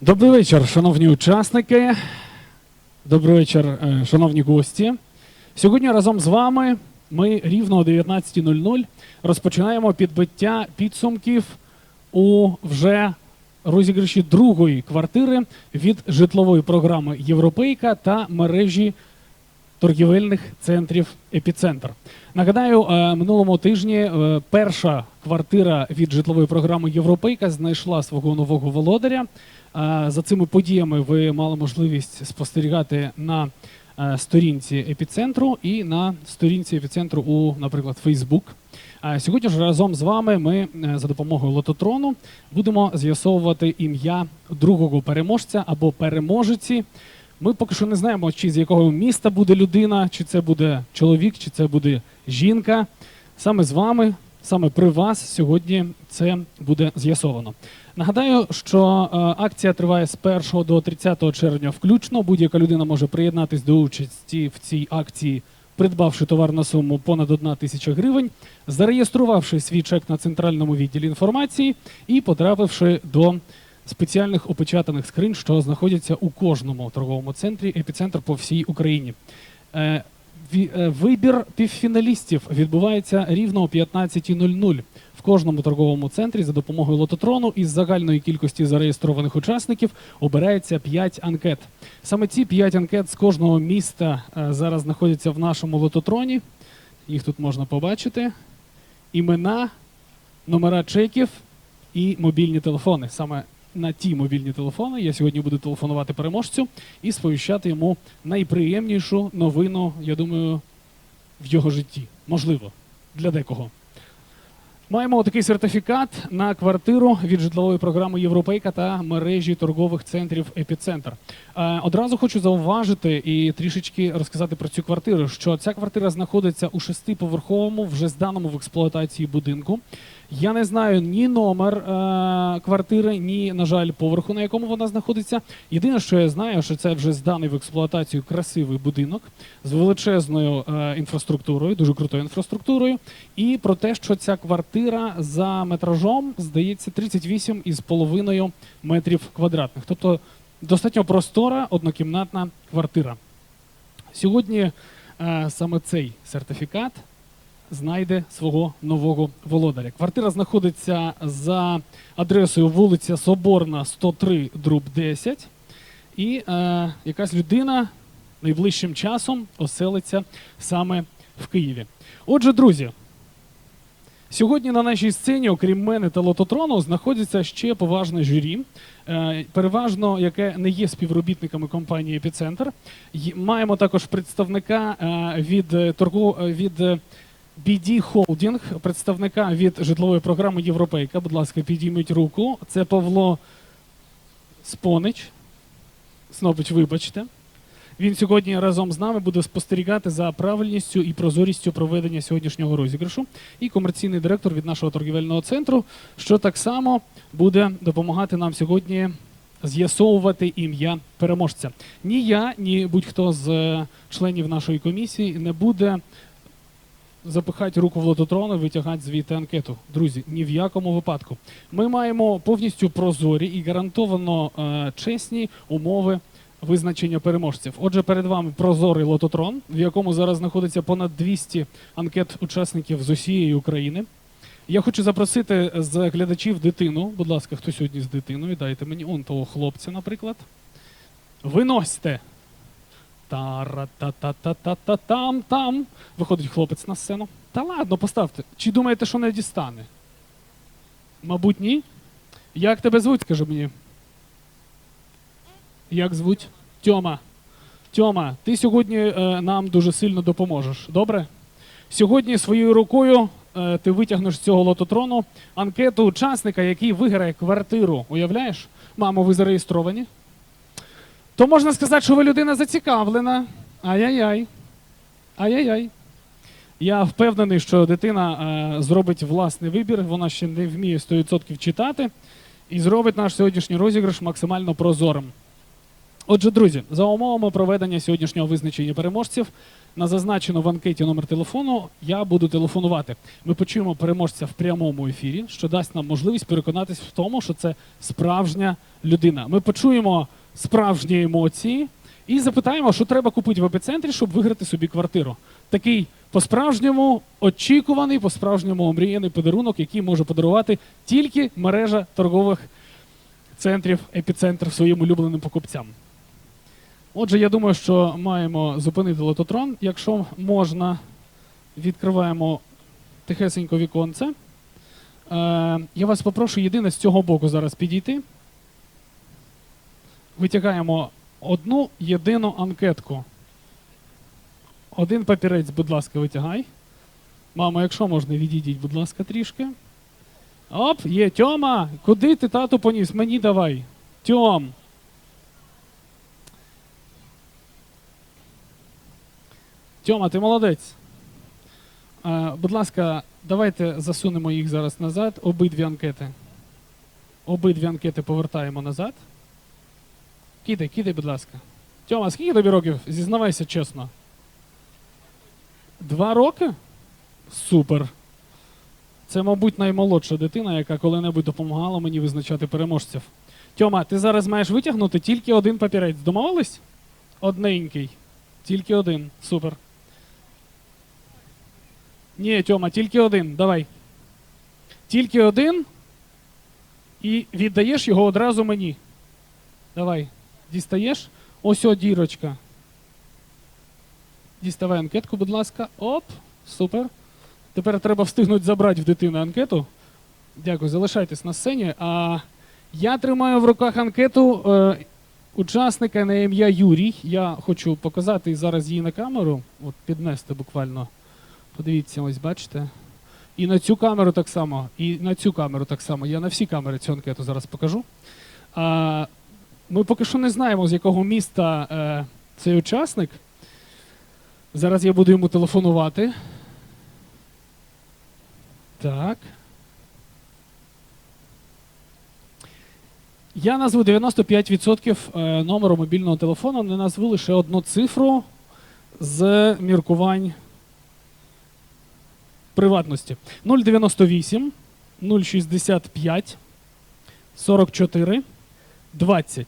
Добрий вечір, шановні учасники. Добрий вечір, е, шановні гості. Сьогодні разом з вами ми рівно о 19.00 розпочинаємо підбиття підсумків у вже розіграші другої квартири від житлової програми Європейка та мережі торгівельних центрів Епіцентр. Нагадаю, е, минулому тижні е, перша квартира від житлової програми Європейка знайшла свого нового володаря. Е, За цими подіями ви мали можливість спостерігати на сторінці епіцентру і на сторінці епіцентру у, наприклад, Фейсбук. Сьогодні ж разом з вами ми за допомогою лототрону будемо з'ясовувати ім'я другого переможця або переможеці. Ми поки що не знаємо, чи з якого міста буде людина, чи це буде чоловік, чи це буде жінка. Саме з вами, саме при вас сьогодні це буде з'ясовано. Нагадаю, що е, акція триває з 1 до 30 червня включно. Будь-яка людина може приєднатись до участі в цій акції, придбавши товар на суму понад 1 тисяча гривень, зареєструвавши свій чек на центральному відділі інформації і потрапивши до спеціальних опечатаних скринь, що знаходяться у кожному торговому центрі епіцентр по всій Україні. Е, е, Вибір півфіналістів відбувається рівно о 15.00 в кожному торговому центрі за допомогою лототрону із загальної кількості зареєстрованих учасників обирається 5 анкет. Саме ці 5 анкет з кожного міста е, зараз знаходяться в нашому лототроні. Їх тут можна побачити. Імена, номера чеків і мобільні телефони. Саме на ті мобільні телефони я сьогодні буду телефонувати переможцю і сповіщати йому найприємнішу новину, я думаю, в його житті. Можливо, для декого. Маємо такий сертифікат на квартиру від житлової програми Європейка та мережі торгових центрів Епіцентр. Е, Одразу хочу зауважити і трішечки розказати про цю квартиру. Що ця квартира знаходиться у шестиповерховому, вже зданому в експлуатації будинку. Я не знаю ні номер е, квартири, ні, на жаль, поверху, на якому вона знаходиться. Єдине, що я знаю, що це вже зданий в експлуатацію красивий будинок з величезною е, інфраструктурою, дуже крутою інфраструктурою, і про те, що ця квартира за метражом здається 38,5 метрів квадратних. Тобто достатньо простора однокімнатна квартира. Сьогодні е, саме цей сертифікат знайде свого нового володаря. Квартира знаходиться за адресою вулиця Соборна, 103, друб 10. І е, якась людина найближчим часом оселиться саме в Києві. Отже, друзі, сьогодні на нашій сцені, окрім мене та лототрону, знаходиться ще поважне журі, е, переважно яке не є співробітниками компанії Епіцентр. Маємо також представника е, від е, торгу е, від. BD Holding, представника від житлової програми Європейка. Будь ласка, підійміть руку. Це Павло Спонич. Снопич, вибачте. Він сьогодні разом з нами буде спостерігати за правильністю і прозорістю проведення сьогоднішнього розіграшу. І комерційний директор від нашого торгівельного центру, що так само буде допомагати нам сьогодні з'ясовувати ім'я переможця. Ні я, ні будь-хто з е, членів нашої комісії не буде запихати руку в лототрон і витягати звідти анкету. Друзі, ні в якому випадку. Ми маємо повністю прозорі і гарантовано е, чесні умови визначення переможців. Отже, перед вами прозорий лототрон, в якому зараз знаходиться понад 200 анкет учасників з усієї України. Я хочу запросити з глядачів дитину. Будь ласка, хто сьогодні з дитиною? Дайте мені он того хлопця, наприклад. Виносьте. Тара-та-та-та-та-та-там там. Виходить хлопець на сцену. Та ладно, поставте. Чи думаєте, що не дістане? Мабуть, ні. Як тебе звуть, скажи мені? Як звуть? Тьома. Тьома, ти сьогодні е, нам дуже сильно допоможеш. Добре? Сьогодні своєю рукою е, ти витягнеш з цього лототрону анкету учасника, який виграє квартиру. Уявляєш? Мамо, ви зареєстровані? То можна сказати, що ви людина зацікавлена. Ай-яй-яй. Ай-яй-яй. Я впевнений, що дитина е, зробить власний вибір, вона ще не вміє 100% читати, і зробить наш сьогоднішній розіграш максимально прозорим. Отже, друзі, за умовами проведення сьогоднішнього визначення переможців на зазначену в анкеті номер телефону я буду телефонувати. Ми почуємо переможця в прямому ефірі, що дасть нам можливість переконатись в тому, що це справжня людина. Ми почуємо справжні емоції і запитаємо, що треба купити в епіцентрі, щоб виграти собі квартиру. Такий по-справжньому очікуваний, по-справжньому омріяний подарунок, який може подарувати тільки мережа торгових центрів епіцентр своїм улюбленим покупцям. Отже, я думаю, що маємо зупинити лототрон. Якщо можна, відкриваємо тихесенько віконце. Е, я вас попрошу єдине з цього боку зараз підійти. Витягаємо одну єдину анкетку. Один папірець, будь ласка, витягай. Мамо, якщо можна, відійдіть, будь ласка, трішки. Оп, є Тьома. Куди ти тату поніс? Мені давай. Тьом. Тьома, ти молодець. Е, будь ласка, давайте засунемо їх зараз назад. Обидві анкети. Обидві анкети повертаємо назад. Кидай, кидай, будь ласка. Тьома, скільки тобі років? Зізнавайся чесно. Два роки? Супер. Це, мабуть, наймолодша дитина, яка коли-небудь допомагала мені визначати переможців. Тьома, ти зараз маєш витягнути тільки один папірець. Домовились? Одненький. Тільки один. Супер. Ні, Тьома, тільки один. Давай. Тільки один. І віддаєш його одразу мені. Давай. Дістаєш? Ось о, дірочка. Діставай анкетку, будь ласка. Оп. Супер. Тепер треба встигнути забрати в дитини анкету. Дякую, залишайтесь на сцені. А я тримаю в руках анкету е, учасника на ім'я Юрій. Я хочу показати зараз її на камеру. От піднести буквально. Подивіться, ось бачите. І на цю камеру так само, і на цю камеру так само. Я на всі камери цю анкету зараз покажу. А, ми поки що не знаємо, з якого міста е, цей учасник. Зараз я буду йому телефонувати. Так. Я назву 95% е, номеру мобільного телефону, не назву лише одну цифру з міркувань приватності. 098 065 44 20.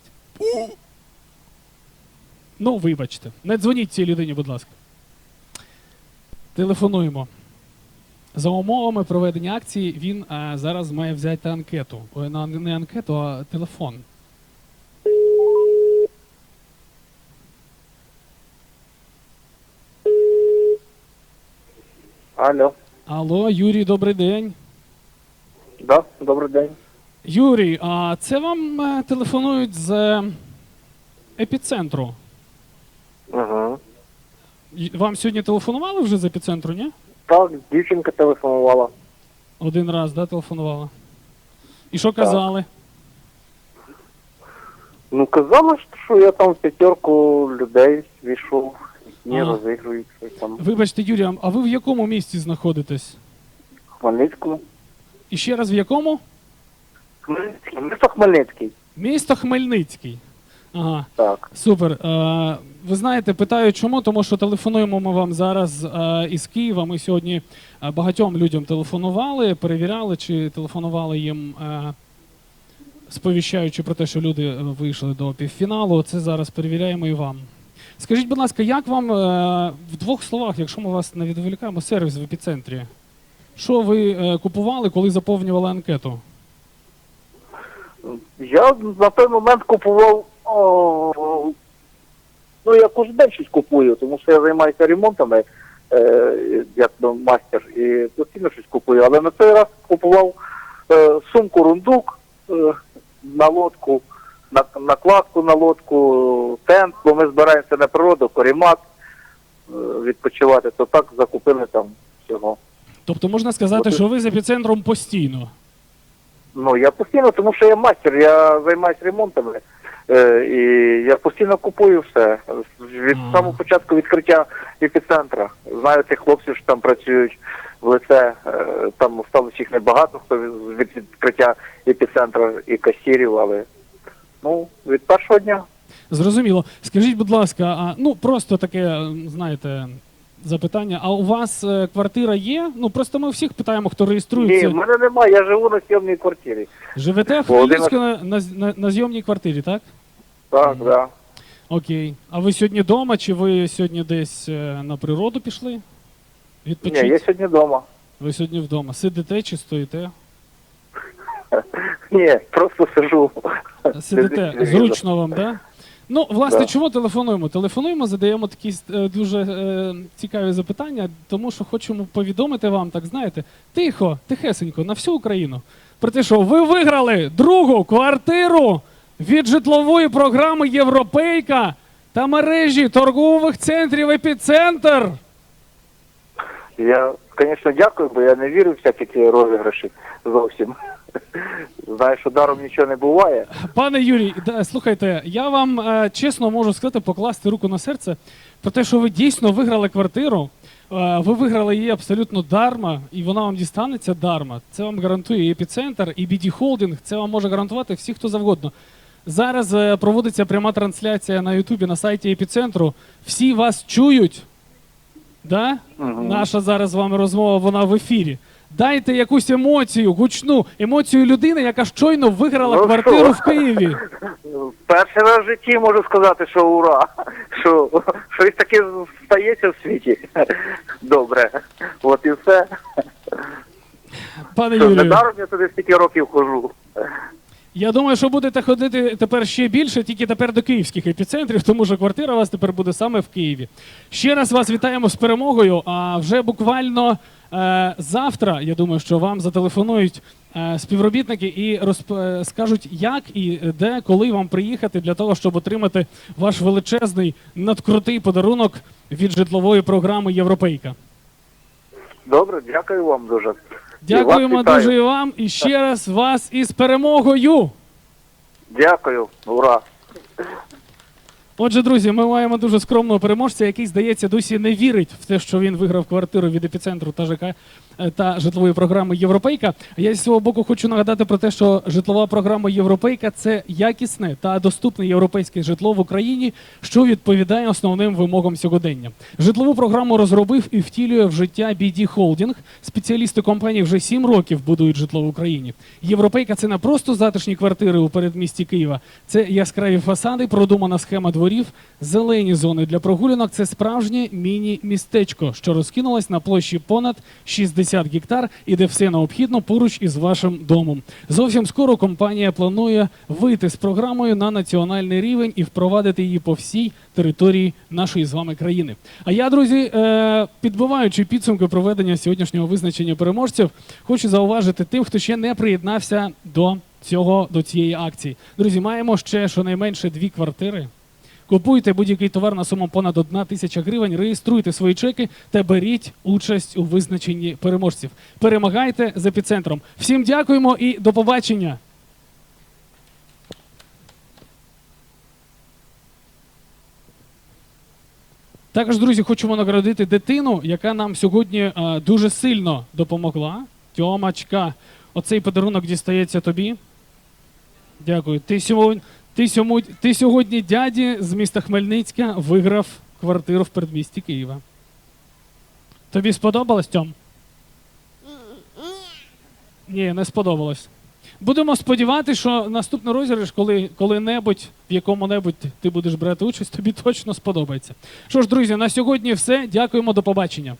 Ну, вибачте. Не дзвоніть цій людині, будь ласка. Телефонуємо. За умовами проведення акції він а, зараз має взяти анкету. Ой, на- не анкету, а телефон. Алло, Алло, Юрій, добрий день. да, добрий день. Юрій, а це вам е, телефонують з епіцентру. Ага. Й- Вам сьогодні телефонували вже з епіцентру, ні? Так, дівчинка телефонувала. Один раз, да, телефонувала. І що казали? Ну, казала, що я там в п'ятерку людей війшов, які Ага. розігрують щось там Вибачте, Юрій, а ви в якому місті знаходитесь? Хмельницькому. І ще раз в якому? Хмельницький, місто Хмельницький. Місто Хмельницький. Ага. Так. Супер. Е, ви знаєте, питаю, чому? Тому що телефонуємо ми вам зараз е, із Києва. Ми сьогодні е, багатьом людям телефонували, перевіряли, чи телефонували їм, е, сповіщаючи про те, що люди е, вийшли до півфіналу. Це зараз перевіряємо і вам. Скажіть, будь ласка, як вам е, в двох словах, якщо ми вас не відволікаємо, сервіс в епіцентрі? Що ви е, купували, коли заповнювали анкету? Я на той момент купував. О, ну, я кожен день щось купую, тому що я займаюся ремонтами е, як ну, мастер і постійно щось купую. Але на цей раз купував е, сумку рундук е, на лодку, на, накладку на лодку, тент, бо ми збираємося на природу, корімак е, відпочивати, то так закупили там всього. Тобто можна сказати, що ви з епіцентром постійно. Ну, я постійно, тому що я мастер, я займаюся ремонтами. Е, і я постійно купую все. Від Ага. самого початку відкриття епіцентра. Знаю тих хлопців, що там працюють в лице. Е, там сталося їх небагато, хто від відкриття епіцентра і касірів, але ну, від першого дня. Зрозуміло. Скажіть, будь ласка, а ну просто таке, знаєте, запитання. А у вас е, квартира є? Ну просто ми всіх питаємо, хто Ні, реєструється. в мене немає, я живу на сьомній квартирі. Живете в Володимир- Хмельницьку на, на, на, на зйомній квартирі, так? Так, так. Да. Окей. А ви сьогодні вдома, чи ви сьогодні десь е, на природу пішли? Ні, Відпочити? я сьогодні вдома. Ви сьогодні вдома. Сидите чи стоїте? Ні, просто сижу. Сидите. Зручно вам, так? Ну, власне, Да. чому телефонуємо? Телефонуємо, задаємо такі е, дуже е, цікаві запитання, тому що хочемо повідомити вам, так знаєте, тихо, тихесенько, на всю Україну. Про те, що ви виграли другу квартиру від житлової програми Європейка та мережі торгових центрів Епіцентр. Я, звісно, дякую, бо я не вірю в всякі ці розіграші зовсім. Знаю, що даром нічого не буває. Пане Юрій, слухайте, я вам е, чесно можу сказати, покласти руку на серце про те, що ви дійсно виграли квартиру. Е, ви виграли її абсолютно дарма, і вона вам дістанеться дарма. Це вам гарантує і епіцентр, і BD Holding. Це вам може гарантувати всі, хто завгодно. Зараз е, проводиться пряма трансляція на Ютубі на сайті епіцентру. Всі вас чують. Да? Наша зараз з вами розмова, вона в ефірі. Дайте якусь емоцію, гучну емоцію людини, яка щойно виграла Ну, квартиру що? в Києві. Перший раз в житті можу сказати, що ура! Що щось таке стається в світі. Добре. От і все. Пане Юрію, недаром я туди стільки років хожу. Я думаю, що будете ходити тепер ще більше, тільки тепер до київських епіцентрів, тому що квартира у вас тепер буде саме в Києві. Ще раз вас вітаємо з перемогою. А вже буквально е, завтра, я думаю, що вам зателефонують е, співробітники і розп... е, скажуть, як і де, коли вам приїхати для того, щоб отримати ваш величезний надкрутий подарунок від житлової програми Європейка. Добре, дякую вам дуже. Дякуємо вас дуже і вам і ще раз вас із перемогою. Дякую, ура! Отже, друзі, ми маємо дуже скромного переможця, який, здається, досі не вірить в те, що він виграв квартиру від епіцентру та ЖК е, та житлової програми Європейка. Я зі свого боку хочу нагадати про те, що житлова програма Європейка це якісне та доступне європейське житло в Україні, що відповідає основним вимогам сьогодення. Житлову програму розробив і втілює в життя BD Holding. Спеціалісти компанії вже сім років будують житло в Україні. Європейка це не просто затишні квартири у передмісті Києва, це яскраві фасади, продумана схема дворів, зелені зони для прогулянок. Це справжнє міні-містечко, що розкинулось на площі понад 60 гектар і де все необхідно поруч із вашим домом. Зовсім скоро компанія планує вийти з програмою на національний рівень і впровадити її по всій території нашої з вами країни. А я, друзі, е, підбиваючи підсумки проведення сьогоднішнього визначення переможців, хочу зауважити тим, хто ще не приєднався до цього до цієї акції. Друзі, маємо ще щонайменше дві квартири. Купуйте будь-який товар на суму понад 1 тисяча гривень, реєструйте свої чеки та беріть участь у визначенні переможців. Перемагайте з епіцентром. Всім дякуємо і до побачення. Також, друзі, хочемо наградити дитину, яка нам сьогодні е, дуже сильно допомогла. Тьомачка, оцей подарунок дістається тобі. Дякую. Ти сьогодні, ти, сьому, ти сьогодні дяді з міста Хмельницька виграв квартиру в передмісті Києва. Тобі сподобалось, Тьом? Ні, не сподобалось. Будемо сподіватися, що наступний розіграш, коли коли-небудь, в якому-небудь ти будеш брати участь, тобі точно сподобається. Що ж, друзі, на сьогодні все. Дякуємо, до побачення.